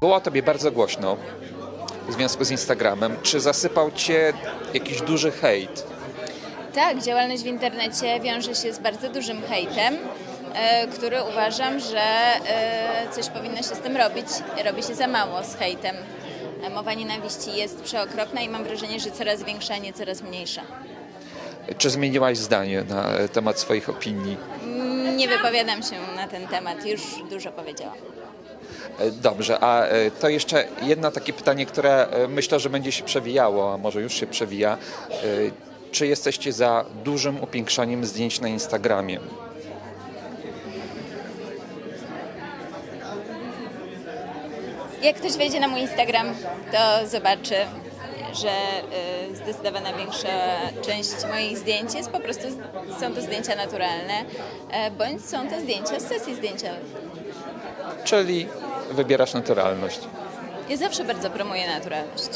Było o tobie bardzo głośno w związku z Instagramem. Czy zasypał cię jakiś duży hejt? Tak, działalność w internecie wiąże się z bardzo dużym hejtem, e, który uważam, że e, coś powinno się z tym robić. Robi się za mało z hejtem. E, Mowa nienawiści jest przeokropna i mam wrażenie, że coraz większa, nie coraz mniejsza. Czy zmieniłaś zdanie na temat swoich opinii? Nie wypowiadam się na ten temat, już dużo powiedziałam. E, Dobrze, a e, to jeszcze jedno takie pytanie, które e, myślę, że będzie się przewijało, a może już się przewija. Czy jesteście za dużym upiększaniem zdjęć na Instagramie? Jak ktoś wejdzie na mój Instagram, to zobaczy, że y, zdecydowana większa część moich zdjęć jest po prostu, są to zdjęcia naturalne, e, bądź są to zdjęcia z sesji zdjęciowej. Czyli wybierasz naturalność. Ja zawsze bardzo promuję naturalność.